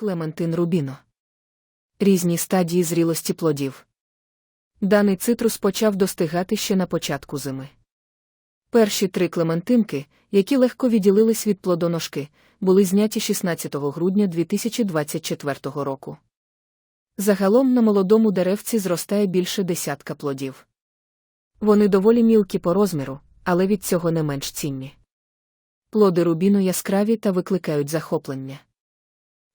Клементин Рубіно. Різні стадії зрілості плодів. Даний цитрус почав достигати ще на початку зими. Перші три клементинки, які легко відділились від плодоножки, були зняті 16 грудня 2024 року. Загалом на молодому деревці зростає більше десятка плодів. Вони доволі мілкі по розміру, але від цього не менш цінні. Плоди рубіну яскраві та викликають захоплення.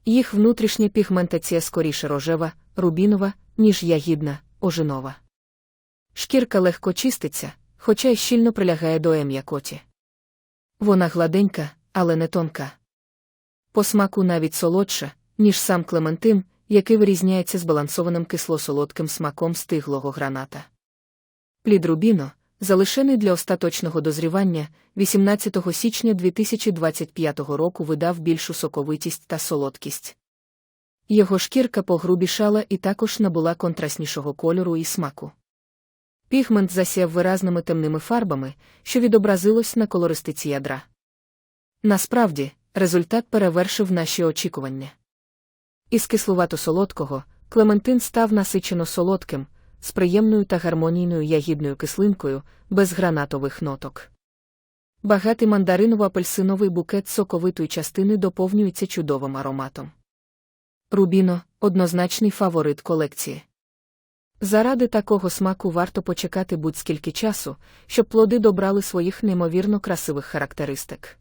Їх внутрішня пігментація скоріше рожева, рубінова, ніж ягідна, ожинова. Шкірка легко чиститься, хоча й щільно прилягає до ем'якоті. Вона гладенька, але не тонка. По смаку навіть солодша, ніж сам клементин, який вирізняється збалансованим кисло-солодким смаком стиглого граната. Плід рубіно, залишений для остаточного дозрівання, 18 січня 2025 року видав більшу соковитість та солодкість. Його шкірка погрубішала і також набула контрастнішого кольору і смаку. Пігмент засяв виразними темними фарбами, що відобразилось на колористиці ядра. Насправді, результат перевершив наші очікування. Із кислувато-солодкого Клементин став насичено солодким, з приємною та гармонійною ягідною кислинкою, без гранатових ноток. Багатий мандариново-апельсиновий букет соковитої частини доповнюється чудовим ароматом. Рубіно однозначний фаворит колекції. Заради такого смаку варто почекати будь-скільки часу, щоб плоди добрали своїх неймовірно красивих характеристик.